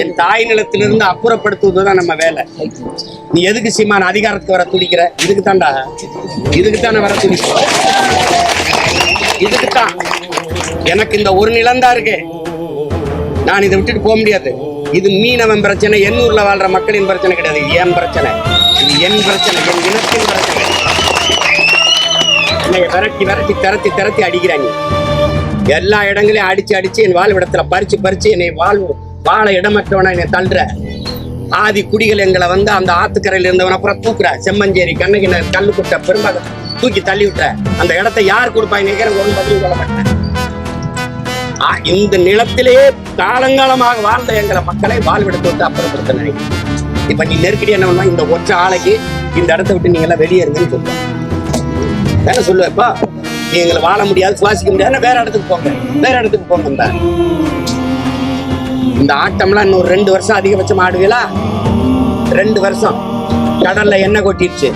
என் தாய் நிலத்திலிருந்து அப்புறப்படுத்துவதுதான் நம்ம வேலை. நீ எதுக்கு சீமான அதிகாரத்துக்கு வர துடிக்கிற? இதுக்கு தான்டா இதுக்கு தானே வர துடிக்கிற இதுக்கு தான் எனக்கு இந்த ஒரு நிலம் தான் இருக்கு. நான் இதை விட்டுட்டு போக முடியாது. இது மீனவன் பிரச்சனை எண்ணூர்ல வாழ்ற மக்களின் பிரச்சனை கிடையாது. என் பிரச்சனை. இது என் பிரச்சனை என் இனத்தின் பிரச்சனை. என்னை விரட்டி விரட்டி திரத்தி திரத்தி அடிக்கிறாங்க எல்லா இடங்களையும் அடிச்சு அடிச்சு என் வாழ்விடத்துல பறிச்சு பறிச்சு என்னை வாழ்வு வாழ இடமற்றவனா என்னை தள்ளுற. ஆதி குடிகள் எங்களை வந்து அந்த ஆத்துக்கரையில இருந்தவன அப்புறம் தூக்குற. செம்மஞ்சேரி கண்ணகிணர் குட்ட பெரும்பாக தூக்கி தள்ளி விட்டுற அந்த இடத்த யார் கொடுப்பாங்க நினைக்கிற பதில் சொல்ல மாட்டேன். இந்த நிலத்திலேயே காலங்காலமாக வாழ்ந்த எங்களை மக்களை வாழ்விடத்தை விட்டு அப்புறப்படுத்த நினைக்கிறேன். இப்ப நீ நெருக்கடி என்ன பண்ணா இந்த ஒற்றை ஆலைக்கு இந்த இடத்த விட்டு நீங்க எல்லாம் வெளியேறுங்கன்னு சொல்லுவேன் வேற சொல்லுவேப்பா எங்களை வாழ முடியாது சுவாசிக்க முடியாது. வேற இடத்துக்கு போங்க. வேற இடத்துக்கு போங்க இந்த. இந்த ஆட்டம்லாம் இன்னொரு ரெண்டு வருஷம் அதிகபட்சம் ஆடுவீங்களா ரெண்டு வருஷம். கடல்ல எண்ணெய் கொட்டிடுச்சு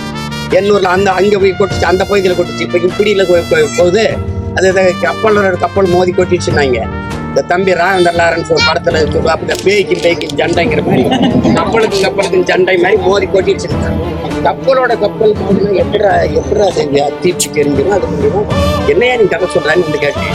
எண்ணூர்ல அந்த அங்க போய் கொட்டுச்சு அந்த பகுதியில் கொட்டுச்சு. இப்ப இப்படியில போகுது. அது கப்பல் ஒரு கப்பல் மோதி கொட்டிடுச்சுன்னாங்க இந்த தம்பி ராகந்தர் லாரன்ஸ் ஒரு படத்துல சொல்லுவாங்க இந்த பேய்க்கு பேய்க்கு ஜண்டைங்கிற மாதிரி. கப்பலுக்கு கப்பலுக்கு ஜண்டை மாதிரி மோதி வச்சிருக்காங்க கப்பலோட கப்பல் மோதினா எப்படா எப்படா தீர்ச்சி தெரிஞ்சுன்னா அது முடியும். என்னையா நீ கதை சொல்றான்னு வந்து கேட்டேன்.